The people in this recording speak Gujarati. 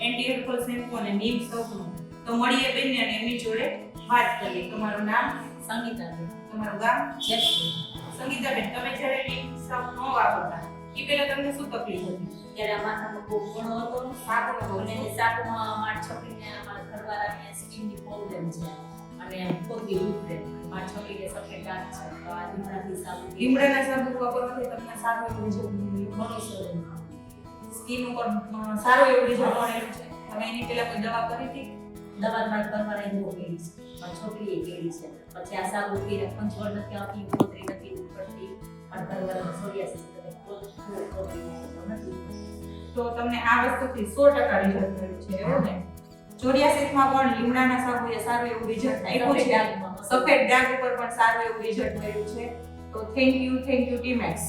એન્ટી હેરફોલ શેમ્પુ અને નીમ સોપનું તો મળીએ બેન અને એમની જોડે વાત કરીએ. તમારું નામ? સંગીતાબેન તમારું ગામ? જેતપુર સંગીતાબેન તમે જ્યારે નીમ ન વાપરતા એ પહેલા તમને શું તકલીફ હતી? ત્યારે અમારા બહુ ઘણો હતો. સાકનો અને એ સાકમાં મારી છોકરીને મારા ઘરવાળાને સ્કિનની પ્રોબ્લેમ છે. અને પોતી ઉપરે મારી છોકરીને સફેદ ડાઘ છે. તો આ લીમડાથી સાબુ. લીમડાના સાબુ વાપરવાથી તમને સારું એવું ઘણું સરસ. સ્કિન ઉપર સારું એવું રિઝલ્ટ મળેલું છે. તમે એની પહેલા કોઈ દવા કરી હતી? દવા મારા ઘરવાળાએ એની કેળી છે છોકરીએ કેળી છે. પછી આ સાબુ પીને પંચવડ નથી આવતી કોતરી નથી કરે કોતરી કોતરી નથી. તો તમને આ વસ્તુથી સો ટકા રિઝલ્ટ મળ્યું છે એવું ને? ચોર્યાસીસમાં પણ લીમડાના સાબુએ સારું એવું રિઝલ્ટ આપ્યું છે. સફેદ ડાઘ ઉપર પણ સારું એવું રિઝલ્ટ મળ્યું છે. તો thank you thank you Timex